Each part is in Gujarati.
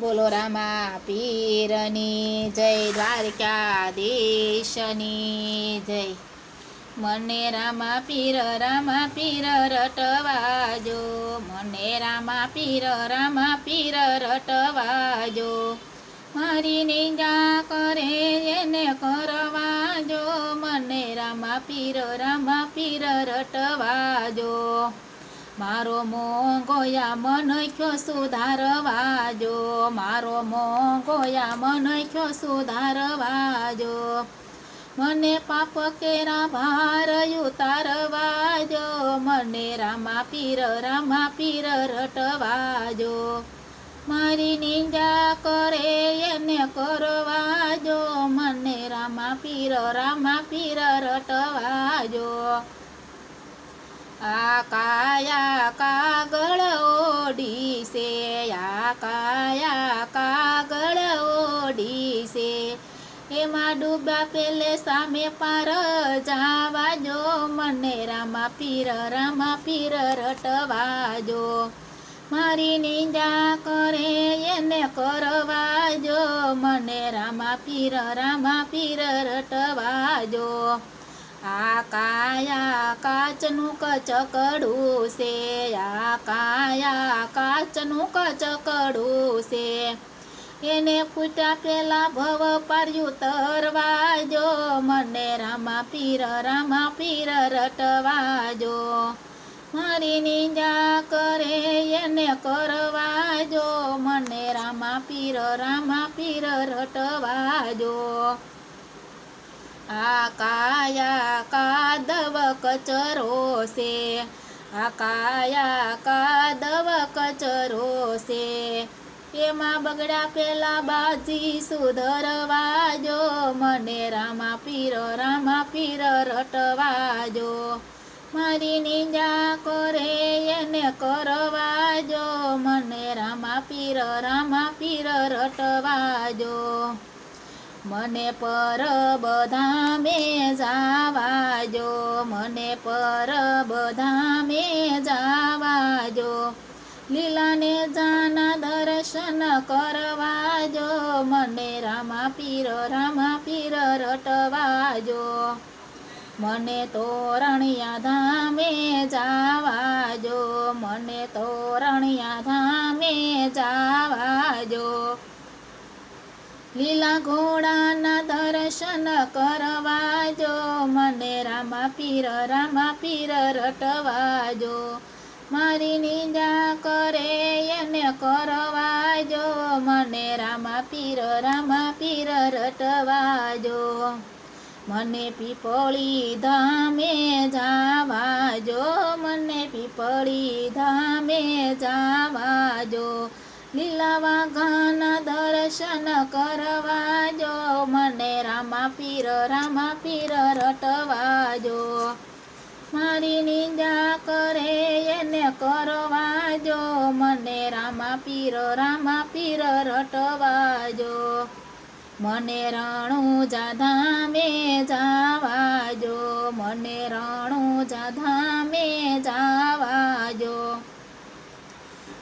બોલો રામા, પીરની જય દ્વારકાધીશની જય. મને રામા, પીર રામા, પીર રટવાજો. મને રામા, પીર રામા, પીર રટવાજો. મારી નિંદા કરે એને કરવાજો. મને રામા, પીર રામા, પીર રટવાજો. મારો મોંઘોયા મનખ્યો સુધારવાજો. મારો મોંઘોયા મનખ્યો સુધારવાજો. મને પાપ કેરા ભાર ઉતારવાજો. મને રામા પીર રામા પીર રટવાજો. મારી નિંદા કરે એને કરવાજો. મને રામા પીર રામા પીર રટવાજો. આ કાયા કાગળ ઓડીશે આ કાયા કાગળ ઓડીશે એમાં ડૂબા પેલે સામે પાર જાવાજો મને રામા પીર રામા પીર રટવાજો મારી નિંદા કરે એને કરવાજો મને રામા પીર રામા પીર રટવાજો આ કાયા કાચનું કચકડું છે. આ કાયા કાચનું કચકડું છે. એને ફૂટ્યા પેલા ભવ પાર્યું તરવાજો. મને રામા પીર રામા પીર રટવાજો. મારી નિંજા કરે એને કરવાજો. મને રામા પીર રામા પીર રટવાજો. આ કાયા કાદવ કચરો છે આ કાયા કાદવ કચરો છે એમાં બગડા પેલા બાજી સુધરવાજો મને રામા પીર રામા પીર રટવાજો મારી નિંજા કરે એને કરવાજો મને રામા પીર રામા પીર રટવાજો મને પર બધા મે જાવાજો, મને પર બધા મે જાવાજો. લીલાને જાના દર્શન કરવાજો, મને રામા પીર રામા પીર રટવાજો. મને તોરણિયા ધામે જાવાજો, મને તોરણિયા લીલા ઘોડાના દર્શન કરવાજો, મને રામા પીર રામા પીર રટવાજો. મારી નિંદા કરે એને કરવાજો, મને રામા પીર રામા પીર રટવાજો. મને પીપળી ધામે જાવાજો, મને પીપળી ધામે જાવાજો. લીલા વાઘાના દર્શન કરવાજો, મને રામા પીર રામા પીર રટવાજો. મારી નિંદા કરે એને કરવાજો, મને રામા પીર રામા પીર રટવાજો. મને રણુજા ધામે જાવાજો, મને રણુજા જાધામે જાવાજો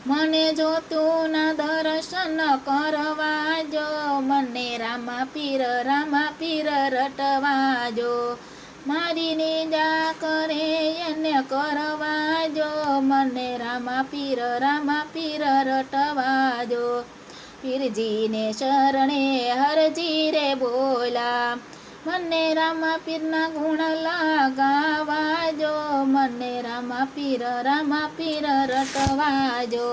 મને જોતું ના દર્શન કરવાજો મને રામા પીર રામા પીર રટવાજો મારી નિંદા કરે એને કરવાજો મને રામા પીર રામા પીર રટવાજો પીરજીને શરણે હરજી રે બોલા. મને રામા પીરના ગુણ લગાવાજો મને રામા પીર રામા પીર રટવાજો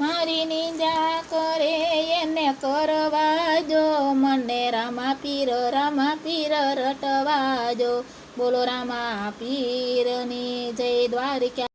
મારી નિંદા કરે એને કરવાજો મને રામા પીર રામા પીર રટવાજો બોલો રામા પીરની જય દ્વારિકા.